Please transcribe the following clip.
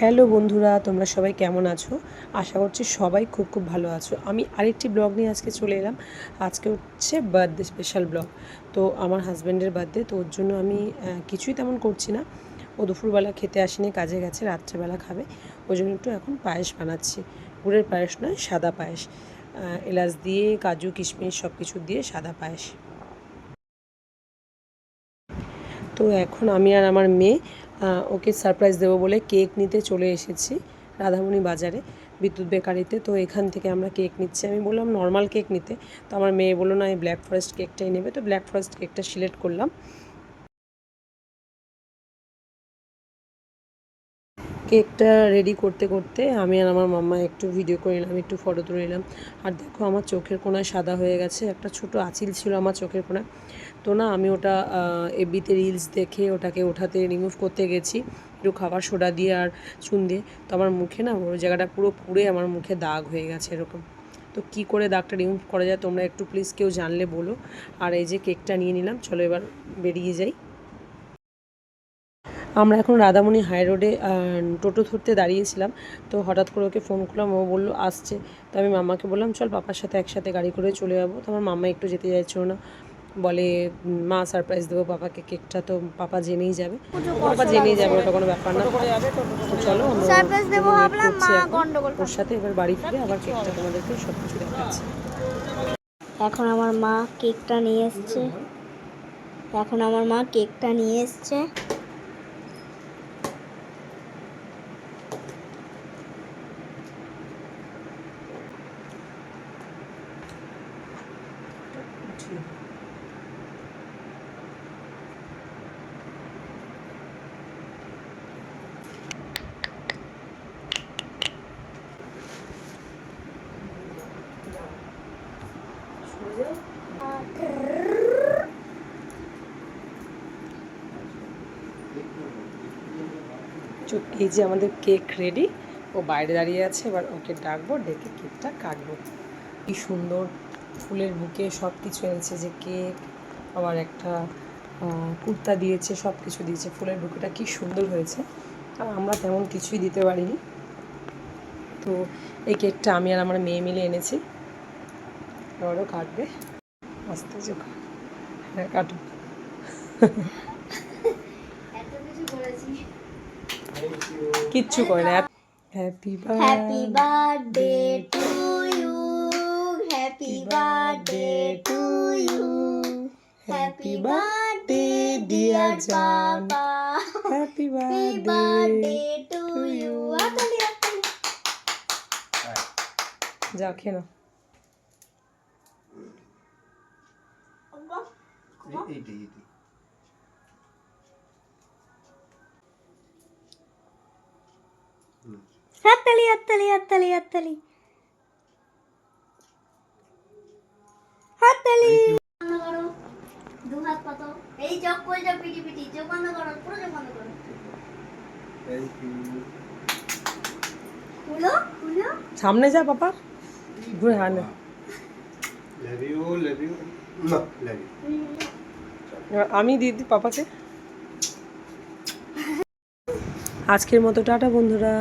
Hello বন্ধুরা, তোমরা সবাই কেমন আছো? আশা করছি সবাই খুব খুব ভালো আছো। আমি আরেকটি ব্লগ নিয়ে আজকে চলে এলাম। আজকে হচ্ছে বার্থডে স্পেশাল ব্লগ। তো আমার হাজব্যান্ডের বার্থডে তো ওর জন্য আমি কিছুই তেমন করছি না। ও দুপুরবেলা খেতে আসেনি, কাজে গেছে, রাত্রেবেলা খাবে। ওই জন্য একটু এখন পায়েস বানাচ্ছি। গুড়ের পায়েস নয়, সাদা পায়েস। এলাচ দিয়ে, কাজু, কিশমিশ সব কিছু দিয়ে সাদা পায়েস। তো এখন আমি আর আমার মেয়ে ওকে সারপ্রাইজ দেবো বলে কেক নিতে চলে এসেছি রাধামণি বাজারে বিদ্যুৎ বেকারিতে। তো এখান থেকে আমরা কেক নিচ্ছি। আমি বললাম নর্মাল কেক নিতে। তো আমার মেয়ে বলল, না, এই ব্ল্যাক ফরেস্ট কেকটাই নেবে। তো ব্ল্যাক ফরেস্ট কেকটা সিলেক্ট করলাম। কেকটা রেডি করতে করতে আমি আর আমার মাম্মা একটু ভিডিও করে নিলাম, একটু ফটো তুলে নিলাম। আর দেখো আমার চোখের কোনায় সাদা হয়ে গেছে, একটা ছোট আঁচিল ছিল আমার চোখের কোনায়। তো না, আমি ওটা এফবিতে রিলস দেখে ওটাকে ওঠাতে রিমুভ করতে গেছি, একটু খাবার সোডা দিয়ে আর চুন দিয়ে। তো আমার মুখে না, ওই জায়গাটা পুরো পুড়ে আমার মুখে দাগ হয়ে গেছে এরকম। তো কি করে দাগটা রিমুভ করা যায় তোমরা একটু প্লিজ কেউ জানলে বলো। আর এই যে কেকটা নিয়ে নিলাম, চলো এবার বেরিয়ে যাই। আমরা এখন রাধামণি হাই রোডে টোটো ধরতে দাঁড়িয়েছিলাম। তো হঠাৎ করে ওকে ফোন করলাম ও বলল আসছে। তো আমি মাম্মাকে বললাম চল পাপার সাথে একসাথে গাড়ি করে চলে যাব। তো আমার মাম্মা একটু যেতে চাইছিল না। বলে মা সারপ্রাইজ দেবো পাপাকে কেকটা তো পাপা জেনেই যাবে। পাপা জেনেই যাবে ওটা কোনো ব্যাপার না। তো চলো আমরা ওর সাথে এবার বাড়ি ফিরে আবার কেকটা তোমাদেরকে সব কিছু দেখাচ্ছি। এখন আমার মা কেকটা নিয়ে এসছে। এখন আমার মা কেকটা নিয়ে এসছে। তো এই যে আমাদের কেক রেডি ও বাইরে দাঁড়িয়ে আছে, এবার ওকে ডাকবো, ডেকে কেকটা কাটবো। কি সুন্দর ফুলের বুকে সব কিছু এনেছে যে কেক আবার একটা কুর্তা দিয়েছে সব কিছু দিয়েছে। ফুলের বুকেটা কি সুন্দর হয়েছে। আর আমরা তেমন কিছুই দিতে পারিনি। তো এই কেকটা আমি আর আমার মেয়ে মিলে এনেছি। এবারও কাটবে। আস্তে চোখ হ্যাঁ কাটুক। কিচ্ছু করে না। Happy happy birthday to you happy birthday to you happy birthday dear papa happy happy birthday to you আতালি আতালি যা খেয়ে নাও। হাততালি হাততালি হাততালি হাততালি বন্ধ করো দু হাত পাতো এই চোখ করে যাও পিটি পিটি চোখ বন্ধ করো পুরো চোখ বন্ধ করো। খুলো খুলো। সামনে যা পাপা। ঘুরে হ্যাঁ লাভ ইউ লাভ ইউ না লাভ ইউ আমি দিয়ে দিই পাপাকে। আজকের মতো টাটা বন্ধুরা।